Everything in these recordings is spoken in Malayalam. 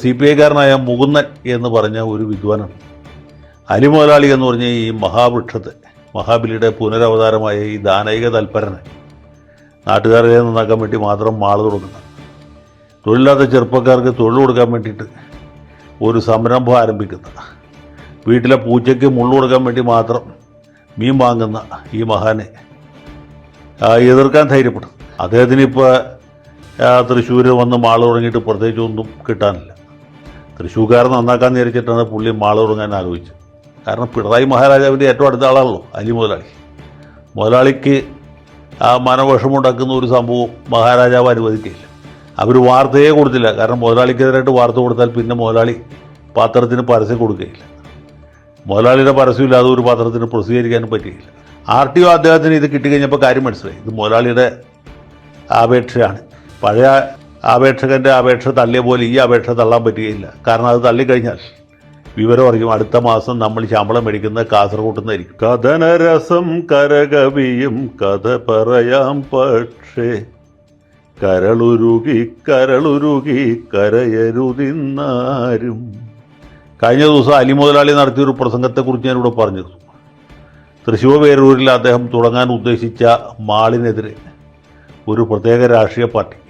സി പി ഐക്കാരനായ മുകുന്ദൻ എന്ന് പറഞ്ഞ ഒരു വിദ്വാനാണ്. അലിമുതലാളി എന്ന് പറഞ്ഞ ഈ മഹാവൃക്ഷത്തെ മഹാബലിയുടെ പുനരവതാരമായ ഈ ദാനൈക തൽപരനെ നാട്ടുകാരെ നന്നാക്കാൻ വേണ്ടി മാത്രം മാൾ തുടങ്ങുന്ന തൊഴിലില്ലാത്ത ചെറുപ്പക്കാർക്ക് തൊഴിൽ കൊടുക്കാൻ വേണ്ടിയിട്ട് ഒരു സംരംഭം ആരംഭിക്കുന്ന വീട്ടിലെ പൂച്ചയ്ക്ക് മുള്ളു കൊടുക്കാൻ വേണ്ടി മാത്രം മീൻ വാങ്ങുന്ന ഈ മഹാനെ എതിർക്കാൻ ധൈര്യപ്പെട്ടു അദ്ദേഹത്തിന് ഇപ്പോൾ തൃശ്ശൂർ വന്ന് മാൾ തുടങ്ങിയിട്ട് പ്രത്യേകിച്ചൊന്നും കിട്ടാനില്ല. തൃശ്ശൂർക്കാരെ നന്നാക്കാൻ വിചാരിച്ചിട്ടാണ് പുള്ളി മാൾ തുടങ്ങാൻ ആലോചിച്ചത് കാരണം പിണറായി മഹാരാജാവിന്റെ ഏറ്റവും അടുത്ത ആളാണല്ലോ അലി മുതലാളി. മുതലാളിക്ക് ആ മനവിഷമുണ്ടാക്കുന്ന ഒരു സംഭവം മഹാരാജാവ് അനുവദിക്കില്ല അവർ വാർത്തയെ കൊടുത്തില്ല. കാരണം മുതലാളിക്കെതിരായിട്ട് വാർത്ത കൊടുത്താൽ പിന്നെ മുതലാളി പാത്രത്തിന് പരസ്യം കൊടുക്കുകയില്ല. മുതലാളിയുടെ പരസ്യമില്ലാതെ ഒരു പാത്രത്തിന് പ്രസിദ്ധീകരിക്കാനും പറ്റുകയില്ല. ആർ ടി ഒ അദ്ദേഹത്തിന് ഇത് കിട്ടിക്കഴിഞ്ഞപ്പോൾ കാര്യം മനസ്സിലായി. ഇത് മുതലാളിയുടെ അപേക്ഷയാണ് പഴയ അപേക്ഷകന്റെ അപേക്ഷ തള്ളിയ പോലെ ഈ അപേക്ഷ തള്ളാൻ പറ്റുകയില്ല. കാരണം അത് തള്ളിക്കഴിഞ്ഞാൽ വിവരം അറിയും. അടുത്ത മാസം നമ്മൾ ശമ്പളം മേടിക്കുന്ന കാസർഗോഡ് നിന്നായിരിക്കും കഥനരസം കരകവിയും കഥ പറയാം പക്ഷേ കരളുരുകി കരളുരുകി കരയരുതിന്നാരും. കഴിഞ്ഞ ദിവസം അലി മുതലാളി നടത്തിയൊരു പ്രസംഗത്തെക്കുറിച്ച് ഞാനിവിടെ പറഞ്ഞു തൃശ്ശൂർ പേരൂരിൽ അദ്ദേഹം തുടങ്ങാൻ ഉദ്ദേശിച്ച മാളിനെതിരെ ഒരു പ്രത്യേക രാഷ്ട്രീയ പാർട്ടി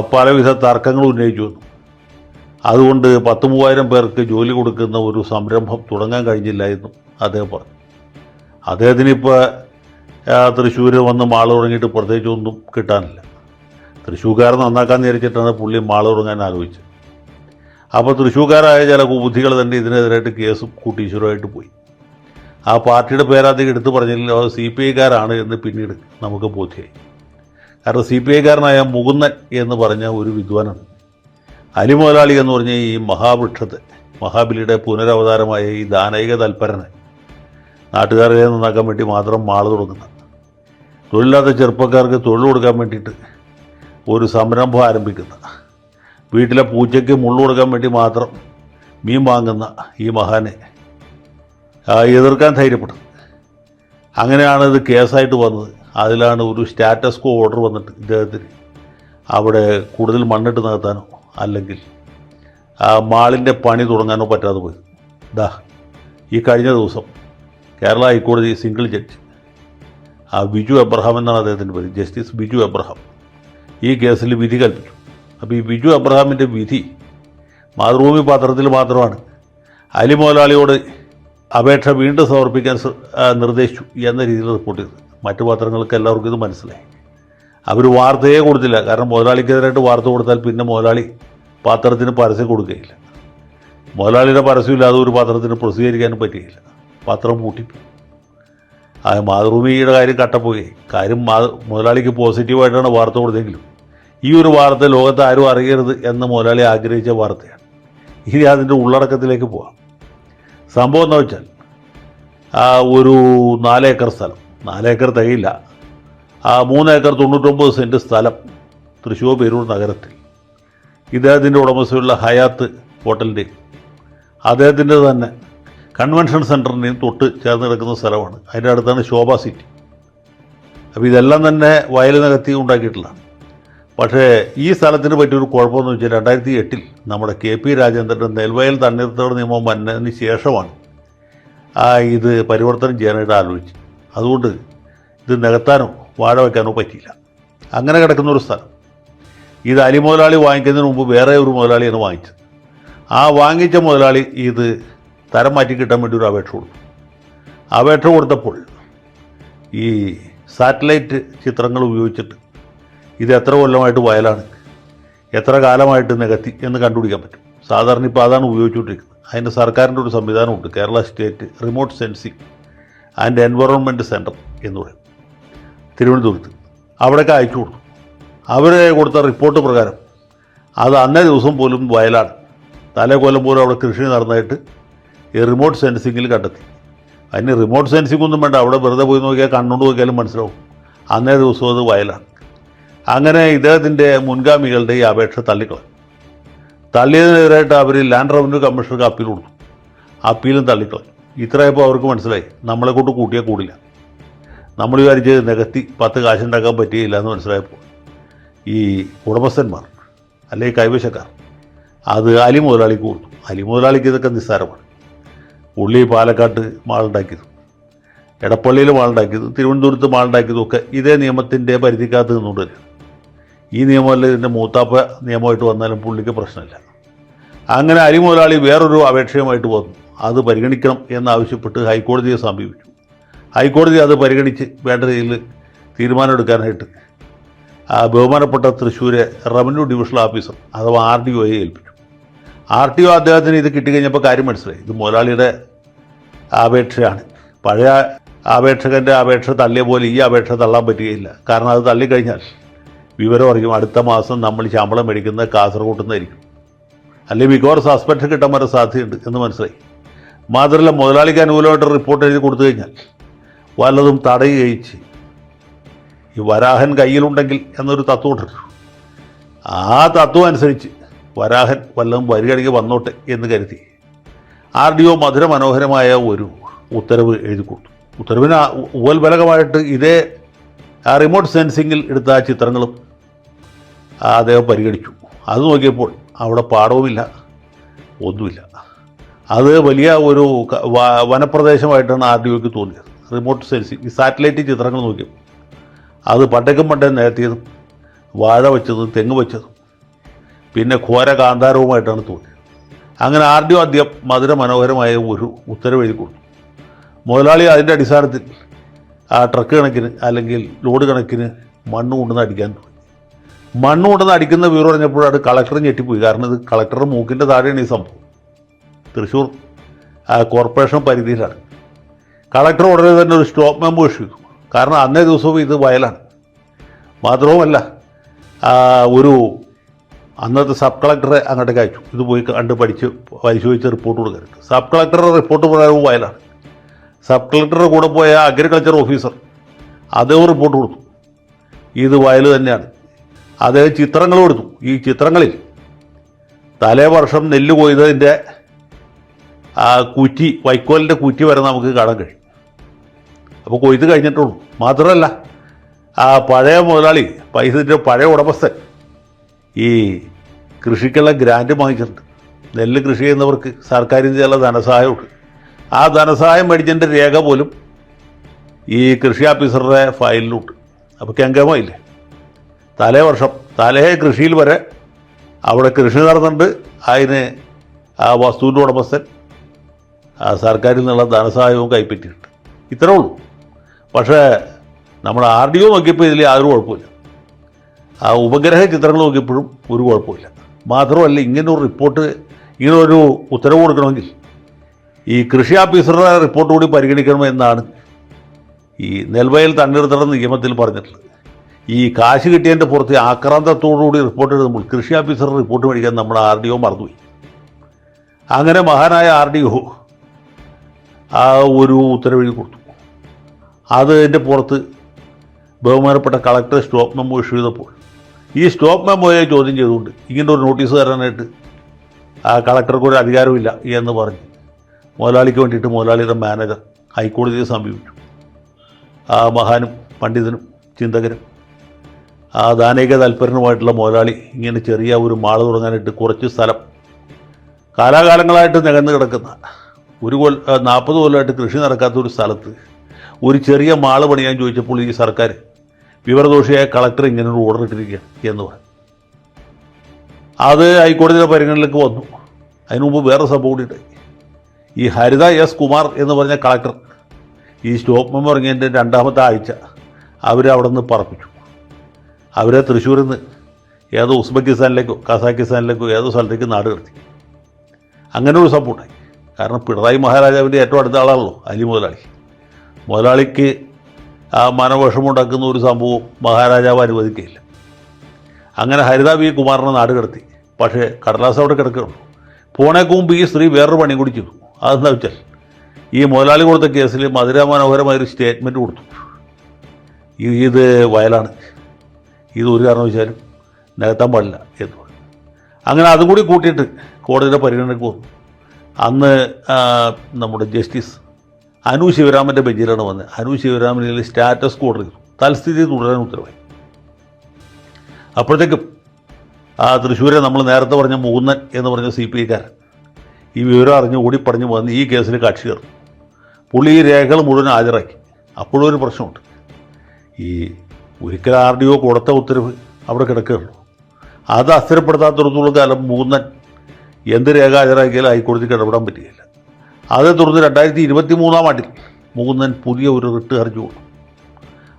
പലവിധ തർക്കങ്ങൾ ഉന്നയിച്ചു വന്നു. അതുകൊണ്ട് പത്ത് മൂവായിരം പേർക്ക് ജോലി കൊടുക്കുന്ന ഒരു സംരംഭം തുടങ്ങാൻ കഴിഞ്ഞില്ല എന്നും അദ്ദേഹം പറഞ്ഞു. അദ്ദേഹത്തിന് ഇപ്പോൾ തൃശ്ശൂർ വന്ന് മാൾ തുടങ്ങിയിട്ട് പ്രത്യേകിച്ച് ഒന്നും കിട്ടാനില്ല. തൃശ്ശൂർക്കാരെ നന്നാക്കാൻ നേരിച്ചിട്ടാണ് പുള്ളി മാൾ തുടങ്ങാൻ ആലോചിച്ചത്. അപ്പോൾ തൃശ്ശൂർക്കാരായ ചില കുബുദ്ധികൾ തന്നെ ഇതിനെതിരായിട്ട് കേസും കൂട്ടീശ്വരമായിട്ട് പോയി. ആ പാർട്ടിയുടെ പേരാദ്യം എടുത്തു പറഞ്ഞില്ല സി പി ഐക്കാരാണ് എന്ന് പിന്നീട് നമുക്ക് ബോധ്യമായി. കാരണം സി പി ഐക്കാരനായ മുകുന്ദൻ എന്ന് പറഞ്ഞ ഒരു വിദ്വാനാണ്. അലി മുതലാളി എന്ന് പറഞ്ഞ ഈ മഹാവൃക്ഷത്തെ മഹാബലിയുടെ പുനരവതാരമായ ഈ ദാനൈക തൽപരനെ നാട്ടുകാരെ നന്നാക്കാൻ വേണ്ടി മാത്രം മാൾ തുടങ്ങുന്ന തൊഴിലില്ലാത്ത ചെറുപ്പക്കാർക്ക് തൊഴിൽ കൊടുക്കാൻ വേണ്ടിയിട്ട് ഒരു സംരംഭം ആരംഭിക്കുന്ന വീട്ടിലെ പൂച്ചയ്ക്ക് മുള്ളു കൊടുക്കാൻ വേണ്ടി മാത്രം മീൻ വാങ്ങുന്ന ഈ മഹാനെ എതിർക്കാൻ ധൈര്യപ്പെടുന്നു അങ്ങനെയാണ് ഇത് കേസായിട്ട് വന്നത്. അതിലാണ് ഒരു സ്റ്റാറ്റസ് കോ ഓർഡർ വന്നിട്ട് ഇദ്ദേഹത്തിന്. അവിടെ കൂടുതൽ മണ്ണിട്ട് നികത്താനോ അല്ലെങ്കിൽ ആ മാളിന്റെ പണി തുടങ്ങാനോ പറ്റാതെ പോയി. ദാ ഈ കഴിഞ്ഞ ദിവസം കേരള ഹൈക്കോടതി സിംഗിൾ ജഡ്ജ് ആ ബിജു അബ്രഹാം എന്നാണ് അദ്ദേഹത്തിന്റെ പേര് ജസ്റ്റിസ് ബിജു അബ്രഹാം ഈ കേസിൽ വിധി കൽപ്പിച്ചു. അപ്പോൾ ഈ ബിജു അബ്രഹാമിന്റെ വിധി മാതൃഭൂമി പാത്രത്തിൽ മാത്രമാണ്. അലി മുതലാളിയോട് അപേക്ഷ വീണ്ടും സമർപ്പിക്കാൻ നിർദ്ദേശിച്ചു എന്ന രീതിയിൽ റിപ്പോർട്ട് ചെയ്തു മറ്റു പത്രങ്ങൾക്ക് എല്ലാവർക്കും ഇത് മനസ്സിലായി. അവർ വാർത്തയെ കൊടുത്തില്ല. കാരണം മുതലാളിക്കെതിരായിട്ട് വാർത്ത കൊടുത്താൽ പിന്നെ മുതലാളി പാത്രത്തിന് പരസ്യം കൊടുക്കുകയില്ല. മുതലാളിയുടെ പരസ്യമില്ലാതെ ഒരു പത്രത്തിന് പ്രസിദ്ധീകരിക്കാനും പറ്റുകയില്ല. പാത്രം പൂട്ടിപ്പോയി. ആ മാതൃഭൂമിയുടെ കാര്യം കട്ടപ്പോയി. കാര്യം മുതലാളിക്ക് പോസിറ്റീവായിട്ടാണ് വാർത്ത കൊടുത്തെങ്കിലും ഈ ഒരു വാർത്ത ലോകത്ത് ആരും അറിയരുത് എന്ന് മുതലാളി ആഗ്രഹിച്ച വാർത്തയാണ്. ഇനി അതിന്റെ ഉള്ളടക്കത്തിലേക്ക് പോവാം. സംഭവം എന്ന് വെച്ചാൽ ഒരു നാലേക്കർ സ്ഥലം. നാലേക്കർ തികയില്ല. ആ മൂന്നേക്കർ തൊണ്ണൂറ്റൊമ്പത് സെന്റ് സ്ഥലം തൃശ്ശൂർ പേരൂർ നഗരത്തിൽ. ഇദ്ദേഹത്തിന്റെ ഉടമസ്ഥയുള്ള ഹയാത്ത് ഹോട്ടലിന്റെ അദ്ദേഹത്തിന്റെ തന്നെ കൺവെൻഷൻ സെന്ററിന്റെയും തൊട്ട് ചേർന്ന് കിടക്കുന്ന സ്ഥലമാണ്. അതിന്റെ അടുത്താണ് ശോഭ സിറ്റി. അപ്പോൾ ഇതെല്ലാം തന്നെ വയൽ നികത്തി ഉണ്ടാക്കിയിട്ടുള്ളതാണ് പക്ഷേ ഈ സ്ഥലത്തിന് പറ്റിയൊരു കുഴപ്പമെന്ന് വെച്ചാൽ രണ്ടായിരത്തി എട്ടിൽ നമ്മുടെ കെ പി രാജേന്ദ്രന്റെ നെൽവയൽ തണ്ണീർത്തോട് നിയമം വന്നതിന് ശേഷമാണ് ആ ഇത് പരിവർത്തനം ചെയ്യാനായിട്ട് ആലോചിച്ച് അതുകൊണ്ട് ഇത് നികത്താനോ വാഴ വയ്ക്കാനോ പറ്റിയില്ല. അങ്ങനെ കിടക്കുന്ന ഒരു സ്ഥലം. ഇത് അലി മുതലാളി വാങ്ങിക്കുന്നതിന് മുമ്പ് വേറെ ഒരു മുതലാളിയാണ് വാങ്ങിച്ചത്. ആ വാങ്ങിച്ച മുതലാളി ഇത് തരം മാറ്റി കിട്ടാൻ വേണ്ടി ഒരു അപേക്ഷ കൊടുത്തു. അപേക്ഷ കൊടുത്തപ്പോൾ ഈ സാറ്റലൈറ്റ് ചിത്രങ്ങൾ ഉപയോഗിച്ചിട്ട് ഇത് എത്ര കൊല്ലമായിട്ട് വയലാണ് എത്ര കാലമായിട്ട് നികത്തി എന്ന് കണ്ടുപിടിക്കാൻ പറ്റും. സാധാരണ ഇപ്പോൾ അതാണ് ഉപയോഗിച്ചുകൊണ്ടിരിക്കുന്നത്. അതിന് സർക്കാരിന്റെ ഒരു സംവിധാനമുണ്ട്. Kerala state remote sensing. And environment centre എന്ന് പറയും. തിരുവനന്തപുരത്ത്. അവിടേക്ക് അയച്ചു കൊടുത്തു. അവർ കൊടുത്ത റിപ്പോർട്ട് പ്രകാരം അത് അന്നേ ദിവസം പോലും വയലാണ് തലേ കൊല്ലം പോലും അവിടെ കൃഷി നടന്നതായിട്ട് ഈ റിമോട്ട് സെൻസിങ്ങിൽ കണ്ടെത്തി. അതിന് റിമോട്ട് സെൻസിംഗ് ഒന്നും വേണ്ട. അവിടെ വെറുതെ പോയി നോക്കിയാൽ കണ്ണുകൊണ്ട് നോക്കിയാലും മനസ്സിലാവും. അന്നേ ദിവസം അത് വയലാണ് അങ്ങനെ ഇദ്ദേഹത്തിന്റെ മുൻഗാമികളുടെ ഈ അപേക്ഷ തള്ളിക്കളഞ്ഞു. തള്ളിയതിനെതിരായിട്ട് അവർ ലാൻഡ് റവന്യൂ കമ്മീഷണർക്ക് അപ്പീൽ കൊടുത്തു. അപ്പീലും തള്ളിക്കളഞ്ഞു. ഇത്രയപ്പോൾ അവർക്ക് മനസ്സിലായി. നമ്മളെ കൊണ്ട് കൂട്ടിയാൽ കൂടില്ല. നമ്മൾ വിചാരിച്ച് നികത്തി പത്ത് കാശുണ്ടാക്കാൻ പറ്റിയില്ല എന്ന് മനസ്സിലായപ്പോൾ ഈ ഉടമസ്ഥന്മാർ അല്ലെങ്കിൽ കൈവശക്കാർ അത് അലി മുതലാളിക്ക് കൊടുത്തു. അലി മുതലാളിക്ക് ഇതൊക്കെ നിസ്സാരമാണ്. ഉള്ളി പാലക്കാട്ട് മാളുണ്ടാക്കിയതും എടപ്പള്ളിയിൽ മാളുണ്ടാക്കിയതും തിരുവനന്തപുരത്ത് മാളുണ്ടാക്കിയതും ഒക്കെ ഇതേ നിയമത്തിന്റെ പരിധിക്കകത്ത് നിന്നുകൊണ്ട് തന്നെയാണ്. ഈ നിയമമല്ല ഇതിന്റെ മൂത്താപ്പ നിയമമായിട്ട് വന്നാലും പുള്ളിക്ക് പ്രശ്നമില്ല. അങ്ങനെ അലി മുതലാളി വേറൊരു അപേക്ഷയുമായിട്ട് വന്നു. അത് പരിഗണിക്കണം എന്നാവശ്യപ്പെട്ട് ഹൈക്കോടതിയെ സമീപിച്ചു. ഹൈക്കോടതി അത് പരിഗണിച്ച് വേണ്ട രീതിയിൽ തീരുമാനമെടുക്കാനായിട്ട് ബഹുമാനപ്പെട്ട തൃശ്ശൂരെ റവന്യൂ ഡിവിഷണൽ ഓഫീസർ അഥവാ ആർ ഡി ഒയെ ഏൽപ്പിച്ചു. ആർ ടി ഒ അദ്ദേഹത്തിന് ഇത് കിട്ടിക്കഴിഞ്ഞപ്പോൾ കാര്യം മനസ്സിലായി. ഇത് മുതലാളിയുടെ അപേക്ഷയാണ്. പഴയ അപേക്ഷകന്റെ അപേക്ഷ തള്ളിയ പോലെ ഈ അപേക്ഷ തള്ളാൻ പറ്റുകയില്ല. കാരണം അത് തള്ളിക്കഴിഞ്ഞാൽ വിവരം അറിയും. അടുത്ത മാസം നമ്മൾ ശമ്പളം മേടിക്കുന്നത് കാസർഗോട്ട് നിന്നായിരിക്കും അല്ലെങ്കിൽ മിക്കവാറും സസ്പെൻഷൻ കിട്ടാൻ വരെ സാധ്യതയുണ്ട് എന്ന് മനസ്സിലായി. മാത്രമല്ല മുതലാളിക്ക് അനുകൂലമായിട്ട് റിപ്പോർട്ട് എഴുതി കൊടുത്തു കഴിഞ്ഞാൽ വല്ലതും തടയുകയും ചെയ്യും. ഈ വരാഹൻ കയ്യിലുണ്ടെങ്കിൽ എന്നൊരു തത്വം ഉണ്ടല്ലോ. ആ തത്വം അനുസരിച്ച് വരാഹൻ വല്ലതും വരികയാണെങ്കിൽ വന്നോട്ടെ എന്ന് കരുതി ആർ ഡി ഒ മധുരമനോഹരമായ ഒരു ഉത്തരവ് എഴുതി കൊടുത്തു. ഉത്തരവിന് ആ ഇതേ ആ റിമോട്ട് സെൻസിങ്ങിൽ എടുത്ത ആ ചിത്രങ്ങളും അദ്ദേഹം പരിഗണിച്ചു. അത് നോക്കിയപ്പോൾ അവിടെ പാടവുമില്ല ഒന്നുമില്ല. അത് വലിയ ഒരു വനപ്രദേശമായിട്ടാണ് ആർ ഡി ഒക്ക് തോന്നിയത്. റിമോട്ട് സെൻസിങ് ഈ സാറ്റലൈറ്റ് ചിത്രങ്ങൾ നോക്കിയപ്പോൾ അത് പണ്ടേക്കും പണ്ടേ നിരത്തിയതും വാഴ വെച്ചതും തെങ്ങ് വെച്ചതും പിന്നെ ഘോര കാന്താരവുമായിട്ടാണ് തോന്നിയത്. അങ്ങനെ ആർ ഡി ഒ ആദ്യം മധുര മനോഹരമായ ഒരു ഉത്തരവ് എഴുതി കൊടുത്തു. മുതലാളി അതിന്റെ അടിസ്ഥാനത്തിൽ ആ ട്രക്ക് കണക്കിന് അല്ലെങ്കിൽ ലോഡ് കണക്കിന് മണ്ണ് കൊണ്ടുവന്ന് അടിക്കാൻ തുടങ്ങി. മണ്ണ് കൊണ്ടുവന്ന് അടിക്കുന്ന വിവരം പറഞ്ഞപ്പോഴാണ് കളക്ടർ ഞെട്ടിപ്പോയി. കാരണം ഇത് കളക്ടറുടെ മൂക്കിന്റെ താഴെയാണ് ഈ സംഭവം. തൃശ്ശൂർ കോർപ്പറേഷൻ പരിധിയിലാണ്. കളക്ടർ ഉടനെ തന്നെ ഒരു സ്റ്റോപ്പ് മെമ്പോ കാരണം അന്നേ ദിവസവും ഇത് വയലാണ്. മാത്രവുമല്ല ഒരു അന്നത്തെ സബ് കളക്ടറെ അങ്ങോട്ടേക്ക് അയച്ചു. ഇത് പോയി കണ്ട് പഠിച്ച് പരിശോധിച്ച് റിപ്പോർട്ട് കൊടുക്കരുത്. സബ് കളക്ടറുടെ റിപ്പോർട്ട് പ്രകാരവും വയലാണ്. സബ് കളക്ടറുടെ കൂടെ പോയ അഗ്രികൾച്ചർ ഓഫീസർ അദ്ദേഹം റിപ്പോർട്ട് കൊടുത്തു. ഇത് വയൽ തന്നെയാണ്. അദ്ദേഹം ചിത്രങ്ങൾ കൊടുത്തു. ഈ ചിത്രങ്ങളിൽ തലേ വർഷം നെല്ല് കൊയ്തതിന്റെ ആ കുറ്റി വൈക്കോലിന്റെ കുറ്റി വരെ നമുക്ക് കാണാൻ കഴിയും. അപ്പോൾ കൊയ്ത്ത് കഴിഞ്ഞിട്ടുള്ളൂ. മാത്രമല്ല ആ പഴയ മുതലാളി പൈസന്റെ പഴയ ഉടമസ്ഥൻ ഈ കൃഷിക്കുള്ള ഗ്രാൻഡ് വാങ്ങിച്ചിട്ടുണ്ട്. നെല്ല് കൃഷി ചെയ്യുന്നവർക്ക് സർക്കാരിൽ ചില ധനസഹായമുണ്ട്. ആ ധനസഹായം മേടിച്ചതിന്റെ രേഖ പോലും ഈ കൃഷി ഓഫീസറുടെ ഫയലിലുണ്ട്. അപ്പോൾ കെങ്കമായില്ലേ? തലേ വർഷം തലേ കൃഷിയിൽ വരെ അവിടെ കൃഷി നടന്നിട്ടുണ്ട്. അതിന് ആ വസ്തുവിന്റെ ഉടമസ്ഥൻ സർക്കാരിൽ നിന്നുള്ള ധനസഹായവും കൈപ്പറ്റിയിട്ടുണ്ട്. ഇത്രേ ഉള്ളൂ. പക്ഷേ നമ്മൾ ആർ ഡി ഒ നോക്കിയപ്പോൾ ഇതിൽ യാതൊരു കുഴപ്പമില്ല ആ ഉപഗ്രഹ ചിത്രങ്ങൾ നോക്കിയപ്പോഴും ഒരു കുഴപ്പമില്ല മാത്രമല്ല ഇങ്ങനെ ഒരു റിപ്പോർട്ട് ഇങ്ങനെ ഒരു ഉത്തരവ് കൊടുക്കണമെങ്കിൽ ഈ കൃഷി ഓഫീസറുടെ റിപ്പോർട്ട് കൂടി പരിഗണിക്കണമെന്നാണ് ഈ നെൽവയൽ തണ്ണീർത്തട നിയമത്തിൽ പറഞ്ഞിട്ടുള്ളത്. ഈ കാശ് കിട്ടിയതിന്റെ പുറത്ത് ആക്രാന്തത്തോടുകൂടി റിപ്പോർട്ട് എഴുതുമ്പോൾ കൃഷി ഓഫീസർ റിപ്പോർട്ട് മേടിക്കാൻ നമ്മൾ ആർ ഡി ഒ മറന്നുപോയി. അങ്ങനെ മഹാനായ ആർ ഡി ഒ ആ ഒരു ഉത്തരവെഴുതി കൊടുത്തു. അതിന്റെ പുറത്ത് ബഹുമാനപ്പെട്ട കളക്ടർ സ്റ്റോപ്പ് മെമ്മോ ഇഷ്യൂ ചെയ്തപ്പോൾ ഈ സ്റ്റോപ്പ് മെമ്മോയെ ചോദ്യം ചെയ്തുകൊണ്ട് ഇങ്ങനെ ഒരു നോട്ടീസ് തരാനായിട്ട് ആ കളക്ടർക്ക് ഒരു അധികാരമില്ല എന്ന് പറഞ്ഞ് മുതലാളിക്ക് വേണ്ടിയിട്ട് മുതലാളിയുടെ മാനേജർ ഹൈക്കോടതിയെ സമീപിച്ചു. ആ മഹാനും പണ്ഡിതനും ചിന്തകനും ആ ദാനൈക താല്പര്യനുമായിട്ടുള്ള മുതലാളി ഇങ്ങനെ ചെറിയ ഒരു മാൾ തുടങ്ങാനായിട്ട് കുറച്ച് സ്ഥലം കാലാകാലങ്ങളായിട്ട് നികന്നു കിടക്കുന്ന ഒരു കൊല്ല നാൽപ്പത് കൊല്ലമായിട്ട് കൃഷി നടക്കാത്ത ഒരു സ്ഥലത്ത് ഒരു ചെറിയ മാൾ പണിയാൻ ചോദിച്ചപ്പോൾ ഈ സർക്കാർ വിവരദോഷിയായ കളക്ടർ ഇങ്ങനെ ഒരു ഓർഡർ ഇട്ടിരിക്കുകയാണ് എന്ന് പറഞ്ഞു. അത് ഹൈക്കോടതിയുടെ പരിഗണനയിലേക്ക് വന്നു. അതിനു മുമ്പ് വേറെ സംഭവം കൂടി ഉണ്ടായി. ഈ ഹരിത എസ് കുമാർ എന്ന് പറഞ്ഞ കളക്ടർ ഈ സ്റ്റോപ്പ് മെമ്മോ ഇറങ്ങിയതിന്റെ രണ്ടാമത്തെ ആഴ്ച അവരെ അവിടെ നിന്ന് പറപ്പിച്ചു. അവരെ തൃശ്ശൂരിൽ നിന്ന് ഏതോ ഉസ്ബെക്കിസ്ഥാനിലേക്കോ കസാക്കിസ്ഥാനിലേക്കോ ഏതോ സ്ഥലത്തേക്ക് നാട് കടത്തി. അങ്ങനെ ഒരു സപ്പോർട്ടായി കാരണം പിണറായി മഹാരാജാവിന്റെ ഏറ്റവും അടുത്ത ആളാണല്ലോ അലി മുതലാളി. മുതലാളിക്ക് ആ മനോവിഷമുണ്ടാക്കുന്ന ഒരു സംഭവം മഹാരാജാവ് അനുവദിക്കുകയില്ല. അങ്ങനെ ഹരിത വി കുമാറിനെ നാട് കിടത്തി. പക്ഷേ കടലാസ് അവിടെ കിടക്കുകയുള്ളൂ. പോണേക്ക് മുമ്പ് ഈ സ്ത്രീ വേറൊരു പണി കൂടി ചെയ്തു. അതെന്താ വെച്ചാൽ ഈ മുതലാളി കൊടുത്ത കേസിൽ മധുര മനോഹരമായൊരു സ്റ്റേറ്റ്മെന്റ് കൊടുത്തു. ഇത് വയലാണ്. ഇത് ഒരു കാരണവശാലും നികത്താൻ പാടില്ല എന്ന് അങ്ങനെ അതും കൂടി കൂട്ടിയിട്ട് കോടതിയുടെ പരിഗണനയ്ക്ക് വന്നു. അന്ന് നമ്മുടെ ജസ്റ്റിസ് അനു ശിവരാമന്റെ ബെഞ്ചിലാണ് വന്നത്. അനു ശിവരാമനിൽ സ്റ്റാറ്റസ് ഓർഡർ ചെയ്തു തൽസ്ഥിതി തുടരാൻ ഉത്തരവായി. അപ്പോഴത്തേക്കും ആ തൃശ്ശൂരെ നമ്മൾ നേരത്തെ പറഞ്ഞ മൂന്നൻ എന്ന് പറഞ്ഞ സി പി ഐക്കാരൻ ഈ വിവരം അറിഞ്ഞ് ഓടിപ്പറഞ്ഞ് വന്ന് ഈ കേസിൽ കക്ഷി ചേർന്നു പുള്ളി ഈ രേഖകൾ മുഴുവൻ ഹാജരാക്കി. അപ്പോഴും ഒരു പ്രശ്നമുണ്ട്. ഈ ഒരിക്കൽ ആർ ഡി ഒ കൊടുത്ത ഉത്തരവ് അവിടെ കിടക്കുകയുള്ളൂ. അത് അസ്ഥിരപ്പെടുത്താത്തിടത്തോളം കാലം മൂന്നൻ എന്ത് രേഖ ഹാജരാക്കിയാലും ഹൈക്കോടതിക്ക് ഇടപെടാൻ പറ്റുകയില്ല. അതേ തുടർന്ന് രണ്ടായിരത്തി ഇരുപത്തി മൂന്നാം ആണ്ടിൽ മൂന്നൻ പുതിയ ഒരു റിട്ട് ഹർജി കൊടുത്തു.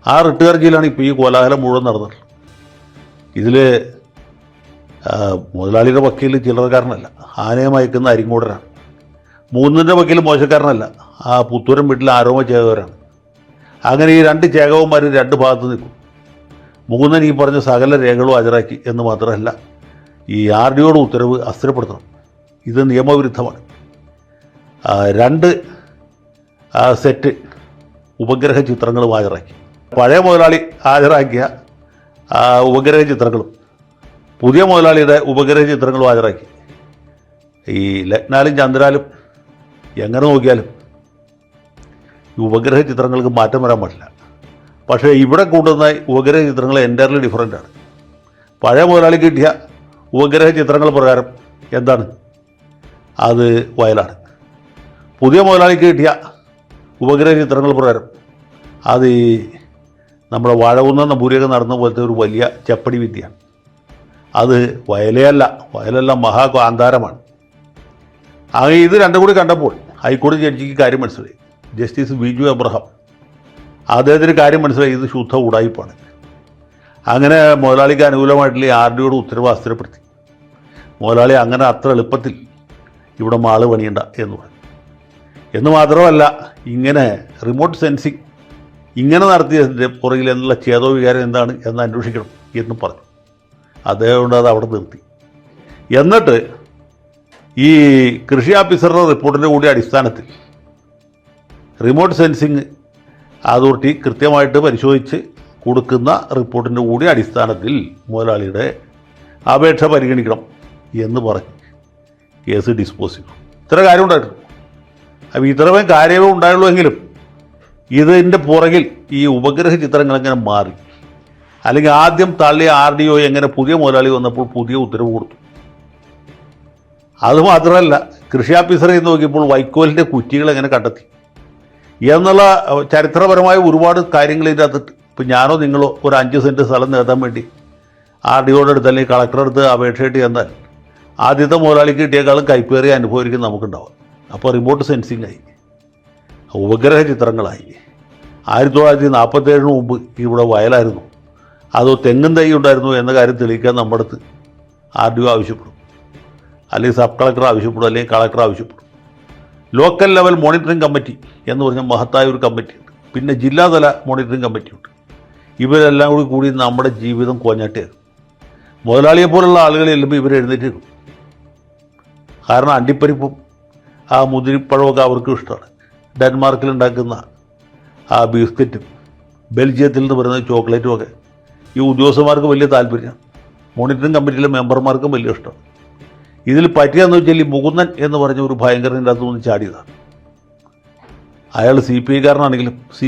ആ റിട്ട് ഹർജിയിലാണ് ഇപ്പോൾ ഈ കോലാഹലം മുഴുവൻ നടന്നത്. ഇതിൽ മുതലാളിയുടെ വക്കീൽ ചില്ലറക്കാരനല്ല ആനയെ മയക്കുന്ന അരിങ്ങോടനാണ്. മൂന്നിന്റെ വക്കീൽ മോശക്കാരനല്ല ആ പുത്തൂരം വീട്ടിൽ ആരോമ ചേകവരാണ് അങ്ങനെ ഈ രണ്ട് ചേകവന്മാർ രണ്ട് ഭാഗത്ത് നിൽക്കും. മൂന്നൻ ഈ പറഞ്ഞ സകല രേഖകളും ഹാജരാക്കി എന്ന് മാത്രമല്ല ഈ ആർ ഡിയോട് ഉത്തരവ് അസ്ഥിരപ്പെടുത്തണം. ഇത് നിയമവിരുദ്ധമാണ്. രണ്ട് സെറ്റ് ഉപഗ്രഹ ചിത്രങ്ങളും ഹാജരാക്കി. പഴയ മുതലാളി ഹാജരാക്കിയ ഉപഗ്രഹ ചിത്രങ്ങളും പുതിയ മുതലാളിയുടെ ഉപഗ്രഹ ചിത്രങ്ങളും ഹാജരാക്കി. ഈ ലഗ്നാലും ചന്ദ്രാലും എങ്ങനെ നോക്കിയാലും ഈ ഉപഗ്രഹ ചിത്രങ്ങൾക്ക് മാറ്റം വരാൻ പാടില്ല. പക്ഷേ ഇവിടെ കൂട്ടുന്ന ഉപഗ്രഹ ചിത്രങ്ങൾ എന്റയർലി ഡിഫറന്റ് ആണ്. പഴയ മുതലാളി കിട്ടിയ ഉപഗ്രഹ ചിത്രങ്ങൾ പ്രകാരം എന്താണ്? അത് വയലാണ്. പുതിയ മുതലാളിക്ക് കിട്ടിയ ഉപഗ്രഹ ചിത്രങ്ങൾ പ്രകാരം അത് ഈ നമ്മുടെ വാഴകുന്ന നമ്പൂരിയൊക്കെ നടന്ന പോലത്തെ ഒരു വലിയ ചപ്പടി വിദ്യയാണ്. അത് വയലയല്ല വയലല്ല മഹാകാന്താരമാണ് അങ്ങനെ ഇത് രണ്ടും കൂടി കണ്ടപ്പോൾ ഹൈക്കോടതി ജഡ്ജിക്ക് കാര്യം മനസ്സിലായി. ജസ്റ്റിസ് ബിജു എബ്രഹാം അദ്ദേഹത്തിന് കാര്യം മനസ്സിലായി ഇത് ശുദ്ധ ഉടായിപ്പാണ് അങ്ങനെ മുതലാളിക്ക് അനുകൂലമായിട്ടുള്ള ആർ ഡിയോട് ഉത്തരവ് അസ്ഥിരപ്പെടുത്തി മുതലാളി അങ്ങനെ അത്ര എളുപ്പത്തിൽ ഇവിടെ മാൾ പണിയണ്ട എന്ന് പറഞ്ഞു. എന്ന് മാത്രമല്ല ഇങ്ങനെ റിമോട്ട് സെൻസിങ് ഇങ്ങനെ നടത്തിയതിന്റെ പുറകിൽ എന്നുള്ള ചേതോ വികാരം എന്താണ് എന്ന് അന്വേഷിക്കണം എന്നും പറഞ്ഞു. അദ്ദേഹം കൊണ്ട് അത് അവിടെ നിർത്തി. എന്നിട്ട് ഈ കൃഷി ഓഫീസറുടെ റിപ്പോർട്ടിന്റെ കൂടി അടിസ്ഥാനത്തിൽ റിമോട്ട് സെൻസിങ് അതോറിറ്റി കൃത്യമായിട്ട് പരിശോധിച്ച് കൊടുക്കുന്ന റിപ്പോർട്ടിന്റെ കൂടി അടിസ്ഥാനത്തിൽ മുതലാളിയുടെ അപേക്ഷ പരിഗണിക്കണം എന്ന് പറഞ്ഞ്. കേസ് ഡിസ്പോസ് ചെയ്തു. ഇത്ര കാര്യം ഉണ്ടായിരുന്നു അപ്പോൾ ഇത്രമേ കാര്യമേ ഉണ്ടായുള്ളൂ എങ്കിലും ഇതിന്റെ പുറകിൽ ഈ ഉപഗ്രഹ ചിത്രങ്ങൾ എങ്ങനെ മാറി? അല്ലെങ്കിൽ ആദ്യം തള്ളിയ ആർ ഡി ഒ എങ്ങനെ പുതിയ മുതലാളി വന്നപ്പോൾ പുതിയ ഉത്തരവ് കൊടുത്തു? അതുമാത്രമല്ല കൃഷി ഓഫീസറെ നോക്കിയപ്പോൾ വൈക്കോലിന്റെ കുറ്റികൾ എങ്ങനെ കണ്ടെത്തി? എന്നുള്ള ചരിത്രപരമായ ഒരുപാട് കാര്യങ്ങൾ ഇതിന്റെ അകത്ത് ഇപ്പം ഞാനോ നിങ്ങളോ ഒരു അഞ്ച് സെന്റ് സ്ഥലം നേടാൻ വേണ്ടി ആർ ഡി ഒയുടെ അടുത്ത് അല്ലെങ്കിൽ കളക്ടറുടെ അടുത്ത് അപേക്ഷയായിട്ട് ചെന്നാൽ ആദ്യത്തെ മുതലാളിക്ക് കിട്ടിയേക്കാളും കൈപ്പേറിയ അനുഭവമായിരിക്കും നമുക്കുണ്ടാവുക അപ്പോൾ റിമോട്ട് സെൻസിങ് ആയി. ഉപഗ്രഹ ചിത്രങ്ങളായി. ആയിരത്തി തൊള്ളായിരത്തി നാൽപ്പത്തേഴിന് മുമ്പ് ഇവിടെ വയലായിരുന്നു. അതോ തെങ്ങും തൈ ഉണ്ടായിരുന്നു എന്ന കാര്യം തെളിയിക്കാൻ നമ്മുടെ അടുത്ത് ആർ ഡി ഒ ആവശ്യപ്പെടും. അല്ലെങ്കിൽ സബ് കളക്ടർ ആവശ്യപ്പെടും അല്ലെങ്കിൽ കളക്ടർ ആവശ്യപ്പെടും. ലോക്കൽ ലെവൽ മോണിറ്ററിംഗ് കമ്മിറ്റി എന്ന് പറഞ്ഞ മഹത്തായ ഒരു കമ്മിറ്റി ഉണ്ട്. പിന്നെ ജില്ലാതല മോണിറ്ററിംഗ് കമ്മിറ്റി ഉണ്ട്. ഇവരെല്ലാം കൂടി കൂടി നമ്മുടെ ജീവിതം കോഞ്ഞാട്ടിയാക്കും മുതലാളിയെ പോലുള്ള ആളുകൾ ചെല്ലുമ്പോൾ ഇവർ എഴുന്നേറ്റ് നിൽക്കും. കാരണം അണ്ടിപ്പരിപ്പും ആ മുതിരിപ്പഴമൊക്കെ അവർക്കും ഇഷ്ടമാണ്. ഡെൻമാർക്കിൽ ഉണ്ടാക്കുന്ന ആ ബിസ്ക്കറ്റും ബെൽജിയത്തിൽ നിന്ന് വരുന്ന ചോക്ലേറ്റും ഒക്കെ ഈ ഉദ്യോഗസ്ഥന്മാർക്ക് വലിയ താല്പര്യം മോണിറ്ററിംഗ് കമ്മിറ്റിയിലെ മെമ്പർമാർക്കും വലിയ ഇഷ്ടം ഇതിൽ പറ്റിയെന്ന് വെച്ചാൽ ഈ മുകുന്ദൻ എന്ന് പറഞ്ഞ ഒരു ഭയങ്കരന്റെ അകത്ത് നിന്ന് ചാടിയതാണ്. അയാൾ സി പി ഐക്കാരനാണെങ്കിലും സി